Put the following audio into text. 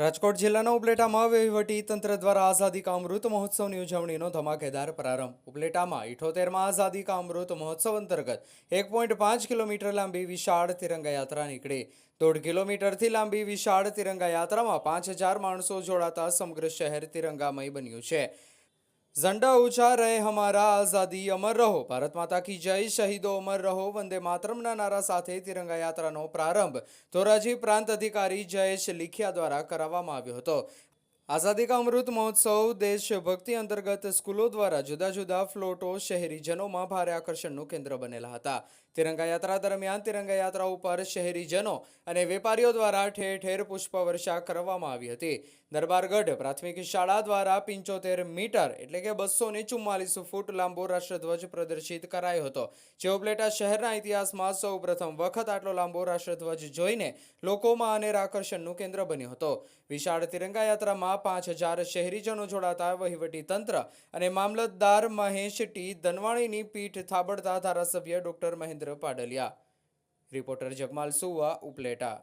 રાજકોટ જિલ્લાના ઉપલેટામાં તંત્ર દ્વારા આઝાદી કા અમૃત મહોત્સવની ઉજવણીનો ધમાકેદાર પ્રારંભ. ઉપલેટામાં ઇઠોતેરમાં આઝાદી કા અમૃત મહોત્સવ અંતર્ગત એક પોઈન્ટ પાંચ કિલોમીટર લાંબી વિશાળ તિરંગા યાત્રા નીકળી. દોઢ કિલોમીટરથી લાંબી વિશાળ તિરંગા યાત્રામાં પાંચ હજાર માણસો જોડાતા સમગ્ર શહેર તિરંગામય બન્યું છે. ઝંડા ઊંચા રહે હમારા આઝાદી, અમર રહો. ભારત માતા કી જય. શહીદો અમર રહો. વંદે માતરમના નારા સાથે તિરંગા યાત્રાનો પ્રારંભ ધોરાજી પ્રાંત અધિકારી જયેશ લીખિયા દ્વારા કરાવવામાં આવ્યો હતો. આઝાદી કા અમૃત મહોત્સવ દેશભક્તિ અંતર્ગત સ્કૂલો દ્વારા જુદા જુદા ફ્લોટો શહેરીજનોમાં ભારે આકર્ષણનું કેન્દ્ર બનેલા હતા. તિરંગા યાત્રા દરમિયાન તિરંગા યાત્રા ઉપર શહેરીજનો અને વેપારીઓ દ્વારા ઠેર ઠેર પુષ્પવર્ષા કરવામાં આવી હતી. દરબારગઢ પ્રાથમિક શાળા દ્વારા પંચોતેર મીટર એટલે કે બસો ચુમ્માલીસ ફૂટ લાંબો રાષ્ટ્રધ્વજ પ્રદર્શિત કરાયો હતો. જે ઉપલેટા શહેરના ઇતિહાસમાં સૌ વખત આટલો લાંબો રાષ્ટ્રધ્વજ જોઈને લોકોમાં અનેર આકર્ષણનું કેન્દ્ર બન્યો હતો. વિશાળ તિરંગા યાત્રામાં પાંચ હજાર શહેરીજનો જોડાતા વહીવટી તંત્ર અને મામલતદાર મહેશ ટી ધનવાણીની પીઠ થાબડતા ધારાસભ્ય ડોક્ટર મહેન્દ્ર પાડલિયા. રિપોર્ટર જગમાલ સુવા ઉપલેટા.